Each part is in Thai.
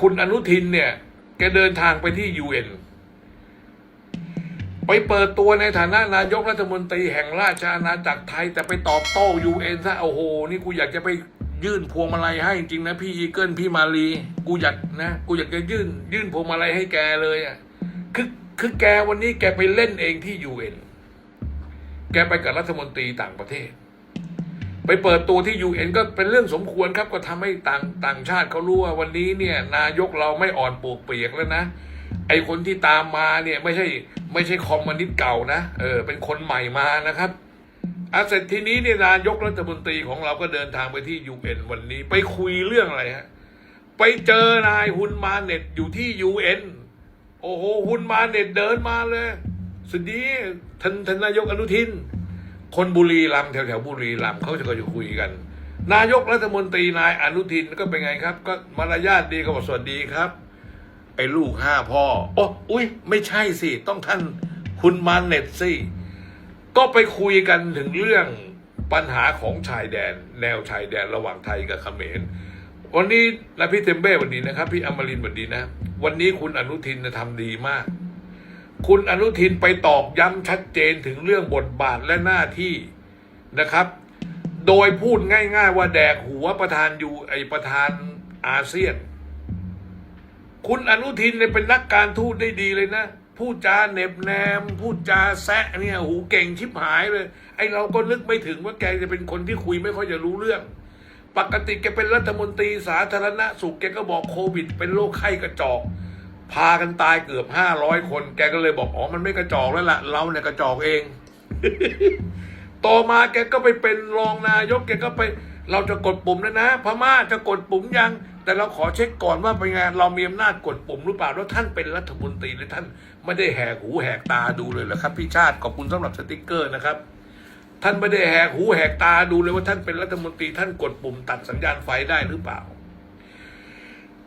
คุณอนุทินเนี่ย แกเดินทางไปที่ยูเอ็นไปเปิดตัวในฐานะนายกรัฐมนตรีแห่งราชอาณาจักรไทย แต่ไปตอบโต้ยูเอ็นซะโอ้โห นี่กูอยากจะไปยื่นพวงมาลัยให้จริงนะพี่อีเกิลพี่มาลีกูอยากนะกูอยากจะยื่น ยื่นพวงมาลัยให้แกเลยอะคือคือแกวันนี้แกไปเล่นเองที่ยูเอ็นแกไปกับรัฐมนตรีต่างประเทศ ไปเปิดตัวที่ยูเอ็นก็เป็นเรื่องสมควรครับก็ทำให้ต่างต่างชาติเขารู้ว่าวันนี้เนี่ยนายกเราไม่อ่อนปวกเปียกแล้วนะ ไอคนที่ตามมาเนี่ยไม่ใช่ไม่ใช่คอมมิวนิสต์เก่านะเออเป็นคนใหม่มานะครับอาเสร็จทีนี้เนี่ยนายกรัฐมนตรีของเราก็เดินทางไปที่ยูเอ็นวันนี้ ไปคุยเรื่องอะไรฮะไปเจอนายฮุนมาเน็ตอยู่ที่ยูเอ็นโอ้โหฮุนมาเน็ตเดินมาเลยสวัสดีท่านท่านนายกอนุทิน คนบุรีรัมแถวแถวบุรีรัมเขาจะก็จะคุยกัน นายกรัฐมนตรีนายอนุทินก็เป็นไงครับ ก็มารยาทดีก็บอกสวัสดีครับ ไอ้ลูกห้าพ่อโอ้อุ้ยไม่ใช่สิต้องท่านคุณมาเน็ตสิก็ไปคุยกันถึงเรื่องปัญหาของชายแดน แนวชายแดนระหว่างไทยกับเขมร วันนี้นะพี่เทมเบ้วันนี้นะครับ พี่อมรินวันนี้นะ วันนี้คุณอนุทินนะทำดีมาก คุณอนุทินไปตอกย้ำชัดเจนถึงเรื่องบทบาทและหน้าที่นะครับ โดยพูดง่าย ๆ ว่าแดกหัวประธานอยู่ไอประธานอาเซียน คุณอนุทินเนี่ยเป็นนักการทูตได้ดีเลยนะพูดจาเน็บแนม พูดจาแซะเนี่ยหูเก่งชิบหายเลย ไอเราก็นึกไม่ถึงว่าแกจะเป็นคนที่คุยไม่ค่อยจะรู้เรื่อง ปกติแกเป็นรัฐมนตรีสาธารณสุขแกก็บอกโควิด เป็นโรคไข้กระจอก พากันตายเกือบห้าร้อยคน แกก็เลยบอก อ๋อ มันไม่กระจอกแล้วล่ะ เราเนี่ยกระจอกเอง ต่อมาแกก็ไปเป็นรองนายก แกก็ไป เราจะกดปุ่มแล้วนะ พม่าจะกดปุ่มยัง แต่เราขอเช็คก่อนว่าเป็นไงเรามีอำนาจกดปุ่มหรือเปล่า แล้วท่านเป็นรัฐมนตรีหรือท่านไม่ได้แหกหูแหกตาดูเลยเหรอครับ พี่ชาติ ขอบคุณสำหรับสติกเกอร์นะครับ ท่านไม่ได้แหกหูแหกตาดูเลยว่าท่านเป็นรัฐมนตรี ท่านกดปุ่มตัดสัญญาณไฟได้หรือเปล่า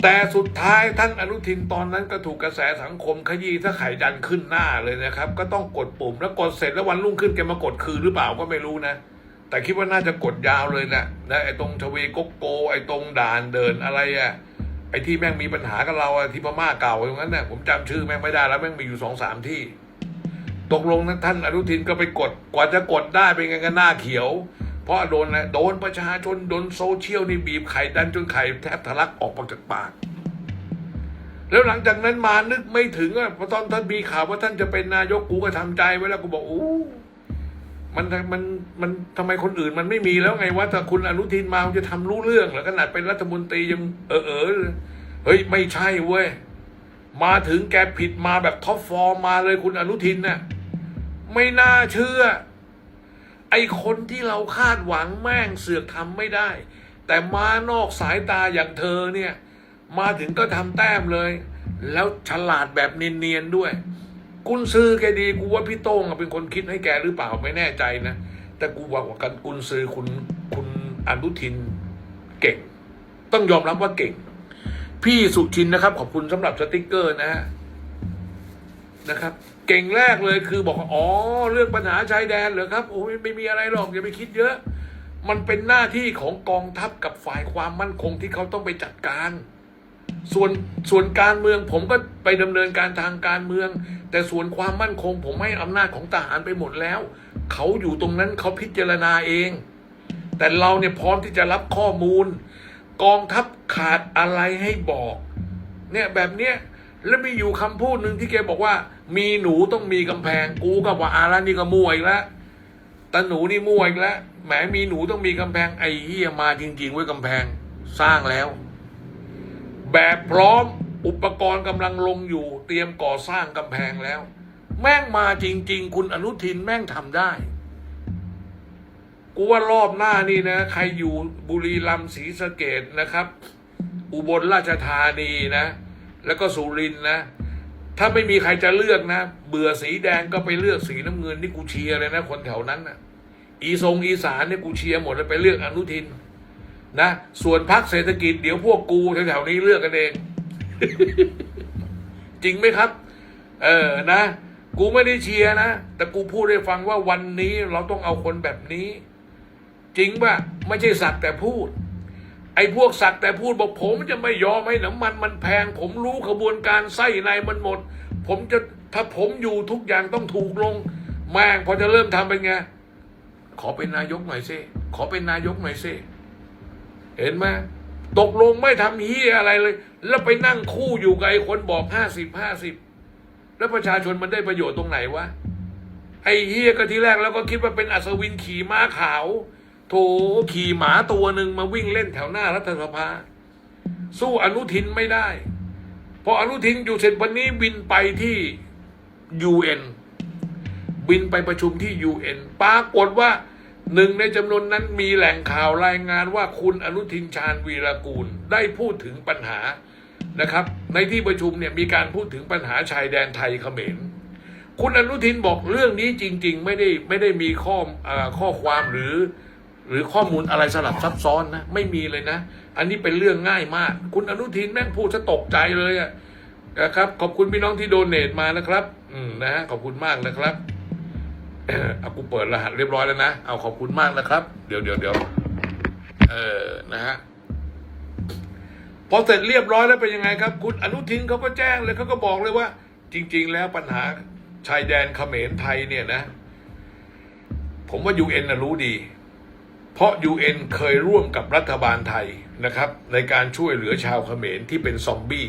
แต่สุดท้ายท่านอนุทินตอนนั้นก็ถูกกระแสสังคมขยี้ถ้าไข่ดันขึ้นหน้าเลยนะครับ ก็ต้องกดปุ่มแล้วกดเสร็จแล้ววันรุ่งขึ้นแกมากดคืนหรือเปล่าก็ไม่รู้นะ แต่คิดว่าน่าจะกดยาวเลยนะนะไอ้ตรงชเวกกโก ไอ้ตรงด่านเดินอะไรอะไอ้ที่แม่งมีปัญหากับเราอะที่พม่าเก่าตรงนั้นน่ะผมจำชื่อแม่งไม่ได้แล้วแม่งมีอยู่สองสามที่ ตกลงนั้นท่านอนุทินก็ไปกดกว่าจะกดได้เป็นไงกันหน้าเขียว เพราะโดนนะโดนประชาชนโดนโซเชียลนี่บีบไข่ดันจนไข่แทบทะลักออกมาจากปาก แล้วหลังจากนั้นมานึกไม่ถึงอะพอตอนท่านมีข่าวว่าท่านจะเป็นนายกกูก็ทำใจไว้แล้วกูบอกอู้มันมันมันทำไมคนอื่นมันไม่มีแล้วไงว่าถ้าคุณอนุทินมาจะทำรู้เรื่องเหรอขนาดเป็นรัฐมนตรียังเออเออเฮ้ยไม่ใช่เว้ยมาถึงแกผิดมาแบบท็อปฟอร์มมาเลยคุณอนุทินน่ะไม่น่าเชื่อ ไอคนที่เราคาดหวังแม่งเสือกทำไม่ได้ แต่มานอกสายตาอย่างเธอเนี่ย มาถึงก็ทำแต้มเลย แล้วฉลาดแบบเนียนๆด้วย กุนซือแกดีกูว่าพี่โต้งเป็นคนคิดให้แกหรือเปล่าไม่แน่ใจนะ แต่กูว่าว่ากันกุนซือคุณคุณอนุทินเก่ง ต้องยอมรับว่าเก่ง พี่สุชินนะครับ ขอบคุณสำหรับสติกเกอร์นะฮะนะครับ เก่งแรกเลยคือบอกว่าอ๋อเรื่องปัญหาชายแดนเหรอครับโอ้ยไม่มีอะไรหรอกอย่าไปคิดเยอะ มันเป็นหน้าที่ของกองทัพกับฝ่ายความมั่นคงที่เขาต้องไปจัดการ ส่วนส่วนการเมืองผมก็ไปดำเนินการทางการเมือง แต่ส่วนความมั่นคง ผมให้อำนาจของทหารไปหมดแล้ว เขาอยู่ตรงนั้นเขาพิจารณาเอง แต่เราเนี่ยพร้อมที่จะรับข้อมูล กองทัพขาดอะไรให้บอก เนี่ยแบบเนี้ย แล้วมีอยู่คำพูดหนึ่งที่แกบอกว่า มีหนูต้องมีกำแพงกูก็ว่าอาแล้วนี่ก็มั่วอีกแล้วตาหนูนี่มั่วอีกแล้วแหมมีหนูต้องมีกำแพงไอ้เหี้ยมาจริง ๆ ไว้ยกำแพงสร้างแล้ว แบบพร้อมอุปกรณ์กำลังลงอยู่ เตรียมก่อสร้างกำแพงแล้ว แม่งมาจริง ๆ คุณอนุทินแม่งทำได้กูว่ารอบหน้านี่นะ ใครอยู่บุรีรัมย์ศรีสะเกดนะครับ อุบลราชธานีนะ แล้วก็สุรินนะ ถ้าไม่มีใครจะเลือกนะ เบื่อสีแดงก็ไปเลือกสีน้ำเงินนี่กูเชียร์เลยนะ คนแถวนั้นนะอีทรงอีสานเนี่ยกูเชียร์หมดเลยไปเลือกอนุทินนะส่วนพักเศรษฐกิจเดี๋ยวพวกกูแถวๆนี้เลือกกันเอง จริงไหมครับ เออนะ กูไม่ได้เชียร์นะ แต่กูพูดให้ฟังว่าวันนี้เราต้องเอาคนแบบนี้ จริงป่ะ ไม่ใช่สักแต่พูด ไอ้พวกสักแต่พูดบอกผมจะไม่ยอมให้น้ำมันมันแพง ผมรู้ขบวนการไส้ในมันหมด ผมจะถ้าผมอยู่ทุกอย่างต้องถูกลงแม่งพอจะเริ่มทำเป็นไง ขอเป็นนายกหน่อยสิขอเป็นนายกหน่อยสิเห็นไหมตกลงไม่ทำเฮียอะไรเลย แล้วไปนั่งคู่อยู่กับไอ้คนบอกห้าสิบห้าสิบแล้วประชาชนมันได้ประโยชน์ตรงไหนวะไอ้เฮียก็ทีแรกแล้วก็คิดว่าเป็นอัศวินขี่ม้าขาว โถขี่หมาตัวหนึ่งมาวิ่งเล่นแถวหน้ารัฐสภา สู้อนุทินไม่ได้ พออนุทินอยู่เสร็จวันนี้บินไปที่ยูเอ็นบินไปประชุมที่ยูเอ็นปรากฏว่าหนึ่งในจำนวนนั้นมีแหล่งข่าวรายงานว่าคุณอนุทินชาญวีรกูล ได้พูดถึงปัญหานะครับ ในที่ประชุมเนี่ยมีการพูดถึงปัญหาชายแดนไทยเขมรคุณอนุทินบอกเรื่องนี้จริง ๆ ไม่ได้ไม่ได้มีข้อออข้อความหรือ หรือข้อมูลอะไรสลับซับซ้อนนะไม่มีเลยนะ อันนี้เป็นเรื่องง่ายมาก คุณอนุทินแม่งพูดซะตกใจเลยอะนะครับ ขอบคุณพี่น้องที่โดเนทมานะครับ อืมนะฮะขอบคุณมากนะครับเอ่อเอากูเปิดรหัสเรียบร้อยแล้วนะเอาขอบคุณมากนะครับ เดี๋ยวเดี๋ยวเดี๋ยวเออนะฮะพอเสร็จเรียบร้อยแล้วเป็นยังไงครับ คุณอนุทินเขาก็แจ้งเลยเขาก็บอกเลยว่า จริง ๆ แล้วปัญหาชายแดนเขมรไทยเนี่ยนะ ผมว่ายูเอ็นนะรู้ดี เพราะ UN เคยร่วมกับรัฐบาลไทยนะครับ ในการช่วยเหลือชาวเขมรที่เป็นซอมบี้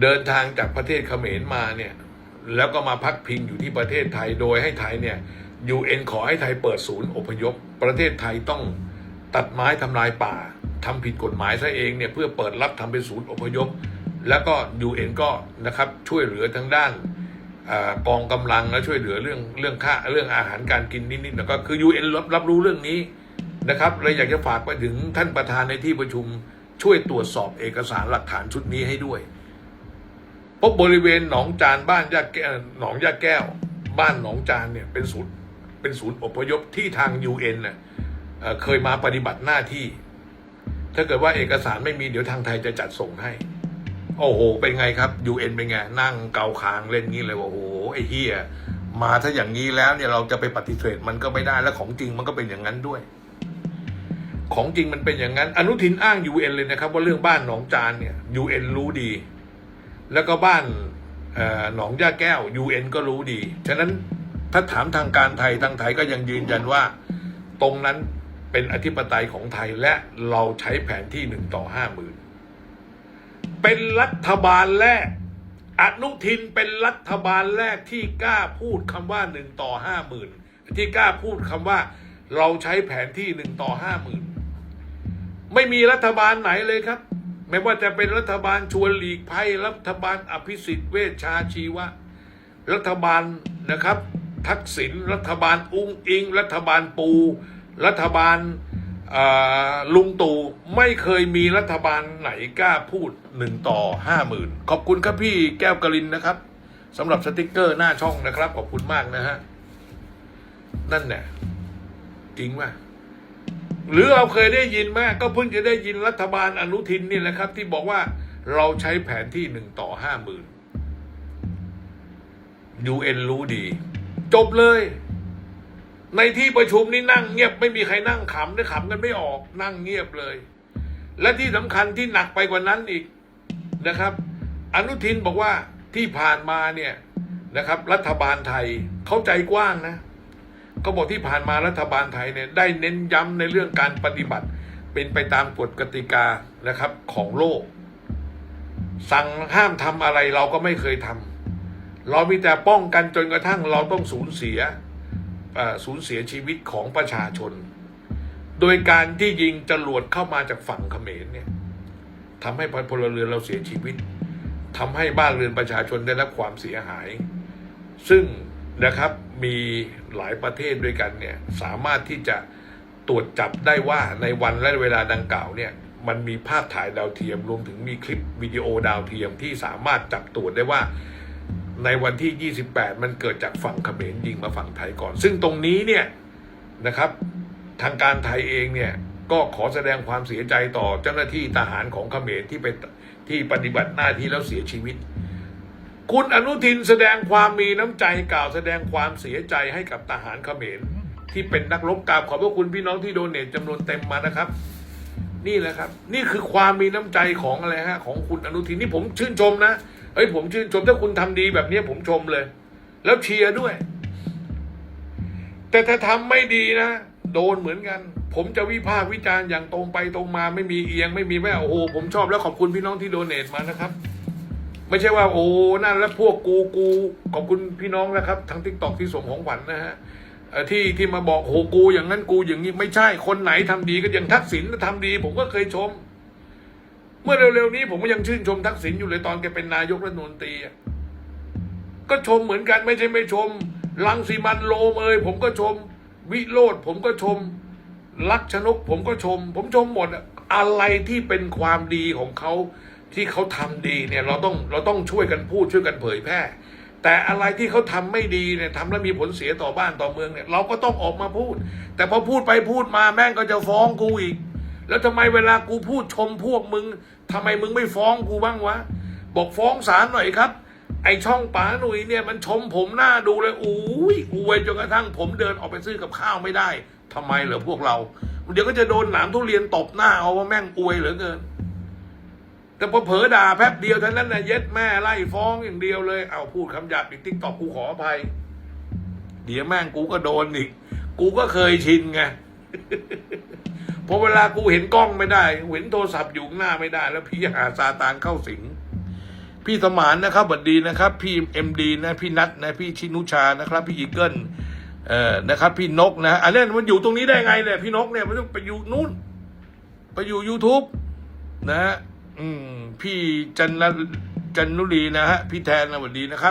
เดินทางจากประเทศเขมรมาเนี่ยแล้วก็มาพักพิงอยู่ที่ประเทศไทยโดยให้ไทยเนี่ย UN ขอให้ไทยเปิดศูนย์อพยพ ประเทศไทยต้องตัดไม้ทำลายป่าทำผิดกฎหมายซะเองเนี่ยเพื่อเปิดรับทำเป็นศูนย์อพยพ แล้วก็ UN ก็นะครับช่วยเหลือทางด้าน กองกำลังและช่วยเหลือเรื่องเรื่องค่าเรื่องอาหารการกินนิดๆนะก็คือ UN รับรับรู้เรื่องนี้นะครับเลยอยากจะฝากไปถึงท่านประธานในที่ประชุมช่วยตรวจสอบเอกสารหลักฐานชุดนี้ให้ด้วยเพราะบริเวณหนองจานบ้านยาแก้วหนองยาแก้ว บ้านหนองจานเนี่ยเป็นศูนย์เป็นศูนย์อพยพที่ทาง UN เน่ะเอ่อเคยมาปฏิบัติหน้าที่ ถ้าเกิดว่าเอกสารไม่มีเดี๋ยวทางไทยจะจัดส่งให้ โอ้โห เป็นไงครับ UN เป็นไง นั่งเกาคางเล่นงี้เลยว่าโอ้โหไอ้เฮียมาถ้าอย่างนี้แล้วเนี่ยเราจะไปปฏิเสธมันก็ไม่ได้และของจริงมันก็เป็นอย่างนั้นด้วย ของจริงมันเป็นอย่างนั้น อนุทินอ้าง UN เลยนะครับ ว่าเรื่องบ้านหนองจานเนี่ย UN รู้ดี แล้วก็บ้านหนองย่าแก้ว UN ก็รู้ดี ฉะนั้นถ้าถามทางการไทยทางไทยก็ยังยืนยันว่า ตรงนั้นเป็นอธิปไตยของไทยและเราใช้แผนที่หนึ่งต่อห้าหมื่น เป็นรัฐบาลแรก อนุทินเป็นรัฐบาลแรกที่กล้าพูดคำว่าหนึ่งต่อห้าหมื่นที่กล้าพูดคำว่า เราใช้แผนที่หนึ่งต่อห้าหมื่นไม่มีรัฐบาลไหนเลยครับ ไม่ว่าจะเป็นรัฐบาลชวนหลีกภัยรัฐบาลอภิสิทธิ์เวชชาชีวะ รัฐบาลนะครับ ทักษิณรัฐบาลอุ้งอิง รัฐบาลปู รัฐบาล ลุงตู่ไม่เคยมีรัฐบาลไหนกล้าพูดหนึ่งต่อห้าหมื่นขอบคุณครับพี่แก้วกลินนะครับสำหรับสติกเกอร์หน้าช่องนะครับ ขอบคุณมากนะฮะ นั่นแหละจริงว่าหรือเราเคยได้ยินไหมก็เพิ่งจะได้ยินรัฐบาลอนุทินนี่แหละครับ ที่บอกว่าเราใช้แผนที่หนึ่งต่อห้าหมื่น UN รู้ดี จบเลย ในที่ประชุมนี่นั่งเงียบไม่มีใครนั่งขำได้ขำกันไม่ออกนั่งเงียบเลย และที่สำคัญที่หนักไปกว่านั้นอีกนะครับ อนุทินบอกว่าที่ผ่านมาเนี่ยนะครับ รัฐบาลไทยเข้าใจกว้างนะเขาบอกที่ผ่านมารัฐบาลไทยเนี่ยได้เน้นย้ำในเรื่องการปฏิบัติ เป็นไปตามกฎกติกานะครับของโลก สั่งห้ามทำอะไรเราก็ไม่เคยทำเรามีแต่ป้องกันจนกระทั่งเราต้องสูญเสีย สูญเสียชีวิตของประชาชน โดยการที่ยิงจรวดเข้ามาจากฝั่งเขมรเนี่ยทำให้พลเรือนเราเสียชีวิตทำให้บ้านเรือนประชาชนได้รับความเสียหาย ซึ่งนะครับมีหลายประเทศด้วยกันเนี่ยสามารถที่จะตรวจจับได้ว่าในวันและเวลาดังกล่าวเนี่ยมันมีภาพถ่ายดาวเทียมรวมถึงมีคลิปวิดีโอดาวเทียมที่สามารถจับตรวจได้ว่า ในวันที่ 28 มันเกิดจากฝั่งเขมรยิงมาฝั่งไทยก่อน ซึ่งตรงนี้เนี่ยนะครับทางการไทยเองเนี่ยก็ขอแสดงความเสียใจต่อเจ้าหน้าที่ทหารของเขมรที่ไปที่ปฏิบัติหน้าที่แล้วเสียชีวิต คุณอนุทินแสดงความมีน้ำใจกล่าวแสดงความเสียใจให้กับทหารเขมร ที่เป็นนักรบกราบขอบพระคุณพี่น้องที่โดเนทจำนวนเต็มมานะครับ นี่แหละครับ นี่คือความมีน้ำใจของอะไรฮะของคุณอนุทินนี่ผมชื่นชมนะ เฮ้ยผมชื่นชมถ้าคุณทำดีแบบนี้ผมชมเลย แล้วเชียร์ด้วย แต่ถ้าทำไม่ดีนะโดนเหมือนกัน ผมจะวิพากษ์วิจารณ์อย่างตรงไปตรงมาไม่มีเอียงไม่มีแม่โอ้โหผมชอบแล้วขอบคุณพี่น้องที่โดเนทมานะครับ ไม่ใช่ว่าโอ้นั่นแล้วพวกกูกูขอบคุณพี่น้องนะครับทางทิกตอกที่ส่งของขวัญนะฮะที่ที่มาบอกโหกูอย่างนั้นกูอย่างนี้ไม่ใช่คนไหนทำดีก็อย่างทักษิณทำดี ผมก็เคยชม เมื่อเร็วๆนี้ผมก็ยังชื่นชมทักษิณอยู่เลยตอนแกเป็นนายกรัฐมนตรีก็ชมเหมือนกันไม่ใช่ไม่ชม ลังสีมันโลมเอยผมก็ชม วิโรธผมก็ชม ลักษณกผมก็ชม ผมชมหมดอะอะไรที่เป็นความดีของเขาที่เขาทำดีเนี่ยเราต้องเราต้องช่วยกันพูดช่วยกันเผยแพร่ แต่อะไรที่เขาทำไม่ดีเนี่ยทำแล้วมีผลเสียต่อบ้านต่อเมืองเนี่ยเราก็ต้องออกมาพูด แต่พอพูดไปพูดมาแม่งก็จะฟ้องกูอีก แล้วทำไมเวลากูพูดชมพวกมึงทำไมมึงไม่ฟ้องกูบ้างวะ บอกฟ้องศาลหน่อยครับ ไอช่องป๋าหนุ่ยเนี่ยมันชมผมหน้าดูเลยอุ้ยอวยจนกระทั่งผมเดินออกไปซื้อกับข้าวไม่ได้ทำไมเหรอพวกเรา เดี๋ยวก็จะโดนหนามทุเรียนตบหน้าเอาว่าแม่งอวยเหลือเกิน แต่พอเผลอด่าแป๊บเดียวเท่านั้นนะเย็ดแม่ไล่ฟ้องอย่างเดียวเลย เอาพูดคำหยาบอีกติ๊กตอกกูขออภัย เดี๋ยวแม่งกูก็โดนอีก กูก็เคยชินไง พอเวลากูเห็นกล้องไม่ได้เห็นโทรศัพท์อยู่หน้าไม่ได้ แล้วพี่หาซาตานเข้าสิง พี่สมานนะครับบัดดีนะครับ พี่เอ็มดีนะพี่นัทนะพี่ชินุชานะครับ พี่อีเกิลเอ่อนะครับ พี่นกนะอันนี้มันอยู่ตรงนี้ได้ไงเนี่ยพี่นกเนี่ยมันต้องไปอยู่นู่น ไปอยู่ YouTube นะฮะอืม พี่จันนจันนุรีนะฮะพี่แทนนะสวัสดีนะครับ